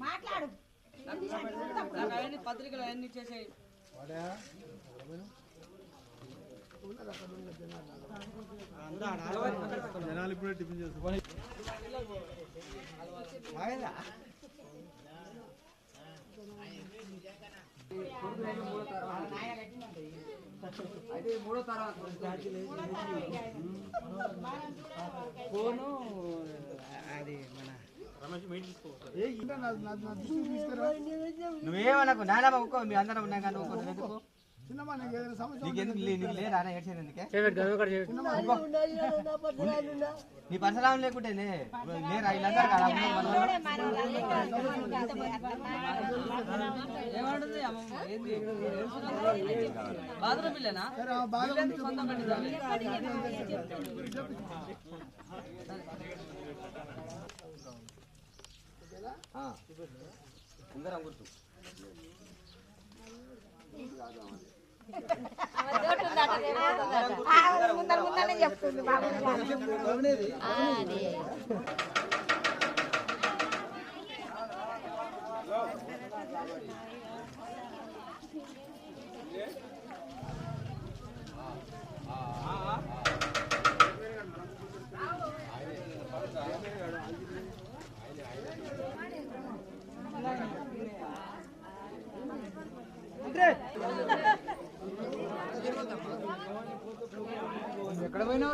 మాట్లాడు. పత్రికలు చేసేయి. జనాలు ఇప్పుడే టిఫిన్ చేస్తారు. అయితే మూడో తర్వాత ఫోను అది మన నువ్వేమనకు? నాన్న ఒక్కో మీ అందరం ఉన్నాం కానీ ఒక్కో ఎందుకు? నీ పరశురామం లేకుంటే లే. లేరా? బాత్రూమ్ సొంతం పెట్టిందా? ఆ. ఉంగరం గుర్తు ముందర ముందరనే చెప్తుంది బాబు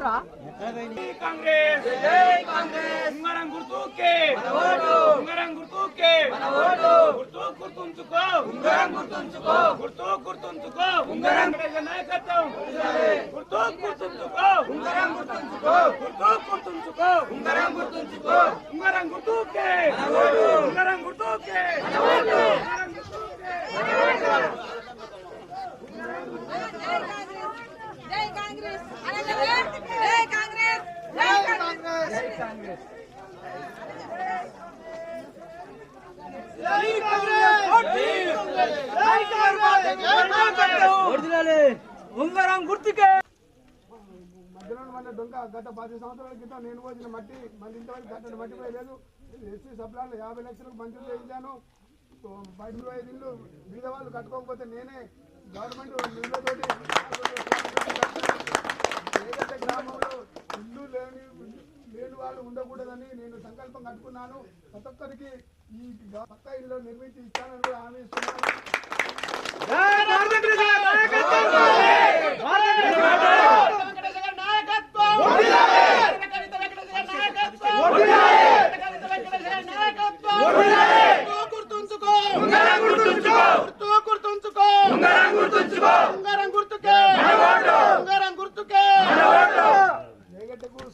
ఎక్కడ పోయినావురా కాంగ్రెస్ జై కాంగ్రెస్ ఉంగరం గుర్తుకే మన ఓటు ఉంగరం గుర్తుకే మన ఓటు గుర్తు గుర్తుంచుకో ఉంగరం గుర్తుంచుకో గుర్తు గుర్తుంచుకో ఉంగరం నాయకత్వం గుర్తు గుర్తుంచుకో ఉంగరం గుర్తుంచుకో గుర్తు గుర్తుంచుకో ఉంగరం గుర్తుంచుకో ఉంగరం గుర్తుకే మన ఉంగరం గుర్తుకే ఉంగరం గుర్తుకే జై కాంగ్రెస్ అనగానే జై కాంగ్రెస్ జై కాంగ్రెస్ జై కాంగ్రెస్ ఓటి జై కాంగ్రెస్ ఉంగరం గుర్తుకే. మధ్యలో మన దొంగ గత పది సంవత్సరాల క్రితం నేను పోసిన మట్టి మళ్ళీ ఇంతవరకు గట్ట మట్టి పోయలేదు ఎస్సీ సప్లాన్లు యాభై లక్షలకు మంజూరు చేయించాను. బయట ఇరవై ఐదు ఇల్లు బీద వాళ్ళు కట్టుకోకపోతే నేనే గవర్నమెంట్ నిధులతోటి ఏదైతే గ్రామంలో ఇల్లు లేని లేని వాళ్ళు ఉండకూడదని నేను సంకల్పం కట్టుకున్నాను. ప్రతి ఒక్కరికి ఈ పక్కా ఇల్లు నిర్మించి ఇస్తానని కూడా హామీ ఇస్తున్నాను.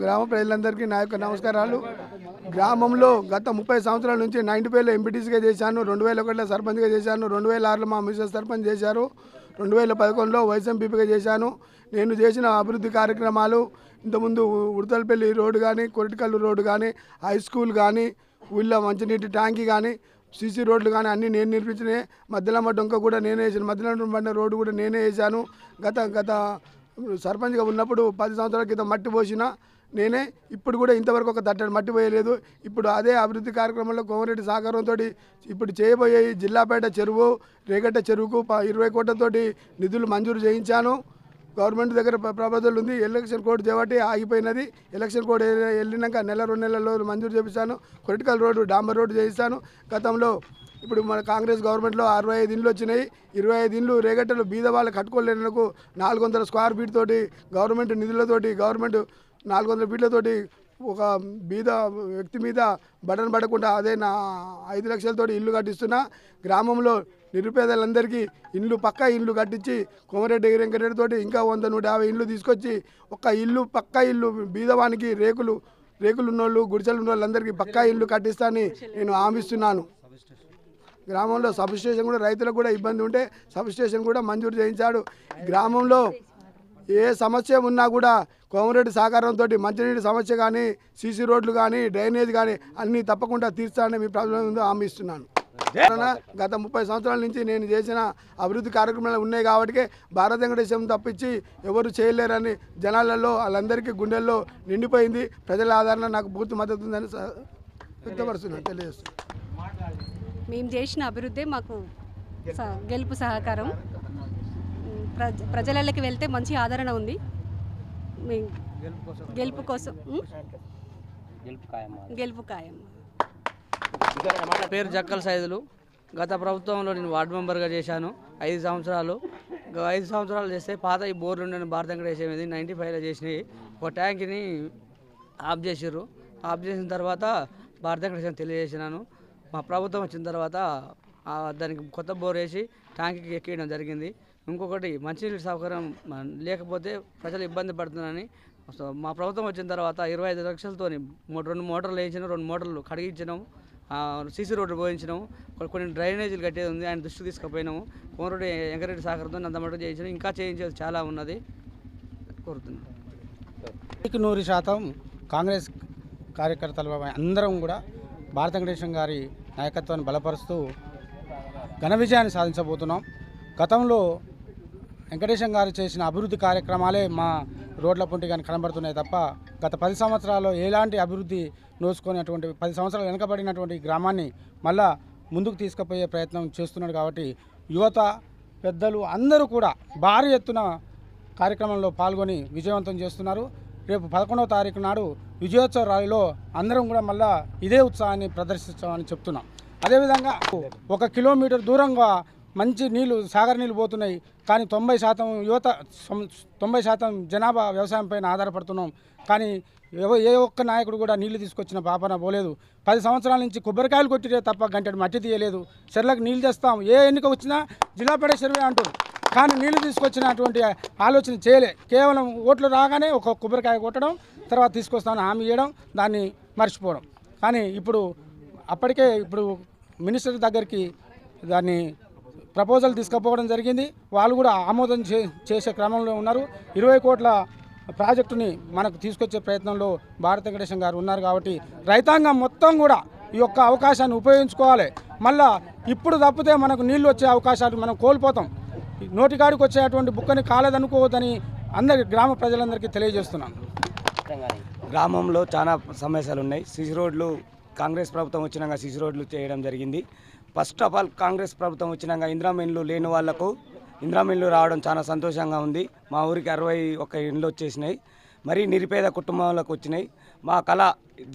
గ్రామ ప్రజలందరికీ నా యొక్క నమస్కారాలు. గ్రామంలో గత ముప్పై సంవత్సరాల నుంచి నైన్టీ ఫైవ్లో ఎంపీటీసీగా చేశాను రెండు వేల ఒకటిలో సర్పంచ్గా చేశాను రెండు వేల ఆరులో మా మిసెస్ సర్పంచ్ చేశారు రెండు వేల పదకొండులో వైఎస్ఎంపీపీగా చేశాను. నేను చేసిన అభివృద్ధి కార్యక్రమాలు ఇంతకుముందు ఉడతలపల్లి రోడ్డు కానీ కొరటికల్లు రోడ్డు కానీ హై స్కూల్ కానీ ఊళ్ళో మంచినీటి ట్యాంకీ కానీ సీసీ రోడ్లు కానీ అన్నీ నేను నిర్మించినాయి. మధ్యలో డొంక కూడా నేనే వేసాను. మధ్యలో పడిన రోడ్డు కూడా నేనే వేసాను. గత గత సర్పంచ్గా ఉన్నప్పుడు పది సంవత్సరాల క్రితం మట్టి పోసిన నేనే ఇప్పుడు కూడా ఇంతవరకు ఒక దట్టడి మట్టి పోయలేదు. ఇప్పుడు అదే అభివృద్ధి కార్యక్రమంలో కోమరెడ్డి సహకారంతో ఇప్పుడు చేయబోయే జిల్లాపేట చెరువు రేగట్ట చెరువుకు ప- ఇరవై కోట్లతోటి నిధులు మంజూరు చేయించాను. గవర్నమెంట్ దగ్గర ప్రపోజల్ ఉంది. ఎలక్షన్ కోడ్ చేపట్టి ఆగిపోయినది. ఎలక్షన్ కోడ్ వెళ్ళినాక నెల రెండు నెలల్లో మంజూరు చేపిస్తాను. కొరటికల్ రోడ్డు డాంబర్ రోడ్డు చేయిస్తాను. గతంలో ఇప్పుడు మన కాంగ్రెస్ గవర్నమెంట్లో అరవై ఐదు ఇండ్లు వచ్చినాయి. ఇరవై ఐదు ఇండ్లు రేగట్టలు బీద వాళ్ళు కట్టుకోలేనందుకు నాలుగు వందల స్క్వేర్ ఫీట్ తోటి గవర్నమెంట్ నిధులతోటి గవర్నమెంట్ నాలుగు వందల ఫీట్లతోటి ఒక బీద వ్యక్తి మీద బటన్ పడకుండా అదే నా ఐదు లక్షలతోటి ఇల్లు కట్టిస్తున్నా. గ్రామంలో నిరుపేదలందరికీ ఇల్లు పక్క ఇల్లు కట్టించి కోమరెడ్డి వెంకటరెడ్డి తోటి ఇంకా వంద నూట యాభై ఇల్లు తీసుకొచ్చి ఒక ఇల్లు పక్క ఇల్లు బీదవానికి రేకులు రేకులు ఉన్నోళ్ళు గుడిసెలు ఉన్న వాళ్ళందరికీ పక్కా ఇల్లు కట్టిస్తానని నేను హామీస్తున్నాను గ్రామంలో సబ్ స్టేషన్ కూడా రైతులకు కూడా ఇబ్బంది ఉంటే సబ్ స్టేషన్ కూడా మంజూరు చేయించాడు. గ్రామంలో ఏ సమస్య ఉన్నా కూడా కోమరెడ్డి సహకారంతో మంచినీటి సమస్య కానీ సీసీ రోడ్లు కానీ డ్రైనేజ్ కానీ అన్నీ తప్పకుండా తీర్చాలని మీ ప్రాబ్లం ముందు హామీ ఇస్తున్నాను గత ముప్పై సంవత్సరాల నుంచి నేను చేసిన అభివృద్ధి కార్యక్రమాలు ఉన్నాయి కాబట్టి భారత వెంకటేశ్వరం తప్పించి ఎవరు చేయలేరని జనాలలో వాళ్ళందరికీ గుండెల్లో నిండిపోయింది. ప్రజల ఆదరణ నాకు పూర్తి మద్దతు ఉందని వ్యక్తపరుస్తున్నాను తెలియజేస్తున్నాను మేము చేసిన అభివృద్ధి మాకు గెలుపు సహకారం. ప్రజ ప్రజలకి వెళ్తే మంచి ఆదరణ ఉంది. మేము గెలుపు కోసం ఉమ్? గెలుపు ఖాయం. నా పేరు జక్కల సైదులు. గత ప్రభుత్వంలో నేను వార్డు మెంబర్గా చేశాను. ఐదు సంవత్సరాలు. ఐదు సంవత్సరాలు చేస్తే పాత ఈ బోర్లు ఉండే భారత వెంకటేశ్వర నైంటీ ఫైవ్లో చేసినాయి. ఒక ట్యాంక్ని ఆఫ్ చేసిర్రు. ఆఫ్ చేసిన తర్వాత భారత వెంకటేశ్వరం తెలియజేసినాను. మా ప్రభుత్వం వచ్చిన తర్వాత దానికి కొత్త బోర్ వేసి ట్యాంక్కి ఎక్కియడం జరిగింది. ఇంకొకటి మంచినీటి సౌకర్యం లేకపోతే ప్రజలు ఇబ్బంది పడుతున్నారని మా ప్రభుత్వం వచ్చిన తర్వాత ఇరవై ఐదు లక్షలతో రెండు మోటార్లు వేయించిన రెండు మోటార్లు కడిగించినాం. సీసీ రోడ్డు పోయించినాము కొన్ని డ్రైనేజీలు కట్టేది ఉంది ఆయన దృష్టికి తీసుకుపోయినాము. కోమరెడ్డి వెంకరెడ్డి సహకారంతో అంత మటుకు ఇంకా చేయించేది చాలా ఉన్నది కోరుతున్నాను. నూరు శాతం కాంగ్రెస్ కార్యకర్తలు అందరం కూడా భారత వెంకటేశ్వర గారి నాయకత్వాన్ని బలపరుస్తూ ఘన విజయాన్ని సాధించబోతున్నాం. గతంలో వెంకటేశం గారు చేసిన అభివృద్ధి కార్యక్రమాలే మా రోడ్ల పొంటి కానీ కనబడుతున్నాయి తప్ప గత పది సంవత్సరాల్లో ఎలాంటి అభివృద్ధి నోచుకునేటువంటి పది సంవత్సరాలు వెనుకబడినటువంటి గ్రామాన్ని మళ్ళా ముందుకు తీసుకుపోయే ప్రయత్నం చేస్తున్నాడు కాబట్టి యువత పెద్దలు అందరూ కూడా భారీ ఎత్తున కార్యక్రమంలో పాల్గొని విజయవంతం చేస్తున్నారు. రేపు పదకొండవ తారీఖు నాడు విజయోత్సవ ర్యాలీలో అందరం కూడా మళ్ళా ఇదే ఉత్సాహాన్ని ప్రదర్శించామని చెప్తున్నాం. అదేవిధంగా ఒక కిలోమీటర్ దూరంగా మంచి నీళ్ళు సాగర్ నీళ్ళు పోతున్నాయి. కానీ తొంభై శాతం యువత తొంభై శాతం జనాభా వ్యవసాయం పైన ఆధారపడుతున్నాం. కానీ ఏ ఒక్క నాయకుడు కూడా నీళ్ళు తీసుకొచ్చిన పాపన పోలేదు. పది సంవత్సరాల నుంచి కొబ్బరికాయలు కొట్టిరే తప్ప గంటడు మట్టి తీయలేదు. చెర్లకు నీళ్ళు తెస్తాం. ఏ ఎన్నిక వచ్చినా జిల్లా పడే సర్వే అంటారు కానీ నీళ్ళు తీసుకొచ్చినటువంటి ఆలోచన చేయలే. కేవలం ఓట్లు రాగానే ఒక కొబ్బరికాయ కొట్టడం తర్వాత తీసుకొస్తామని హామీ ఇవ్వడం దాన్ని మర్చిపోవడం. కానీ ఇప్పుడు అప్పటికే ఇప్పుడు మినిస్టర్ దగ్గరికి దాన్ని ప్రపోజల్ తీసుకుపోవడం జరిగింది. వాళ్ళు కూడా ఆమోదం చే చేసే క్రమంలో ఉన్నారు. ఇరవై కోట్ల ప్రాజెక్టుని మనకు తీసుకొచ్చే ప్రయత్నంలో భారత వెంకటేశం గారు ఉన్నారు కాబట్టి రైతాంగం మొత్తం కూడా ఈ యొక్క అవకాశాన్ని ఉపయోగించుకోవాలి. మళ్ళా ఇప్పుడు తప్పితే మనకు నీళ్ళు వచ్చే అవకాశాలు మనం కోల్పోతాం. నోటికాడికి వచ్చేటువంటి బుక్కని కాలేదనుకోవద్దని అందరి గ్రామ ప్రజలందరికీ తెలియజేస్తున్నాను గ్రామంలో చాలా సమస్యలు ఉన్నాయి సిసి రోడ్లు కాంగ్రెస్ ప్రభుత్వం వచ్చినాక సిసి రోడ్లు చేయడం జరిగింది. ఫస్ట్ ఆఫ్ ఆల్ కాంగ్రెస్ ప్రభుత్వం వచ్చినాక ఇందిరామిన్లు లేని వాళ్ళకు ఇందిరామిన్లు రావడం చాలా సంతోషంగా ఉంది. మా ఊరికి అరవై ఒక ఇండ్లు వచ్చేసినాయి. మరి నిరుపేద కుటుంబాలకు వచ్చినాయి. మా కళ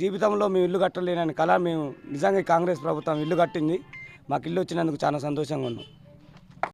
జీవితంలో మేము ఇల్లు కట్టలేనని కళ మేము నిజంగా కాంగ్రెస్ ప్రభుత్వం ఇల్లు కట్టింది. మాకు ఇల్లు వచ్చినందుకు చాలా సంతోషంగా ఉన్నాం.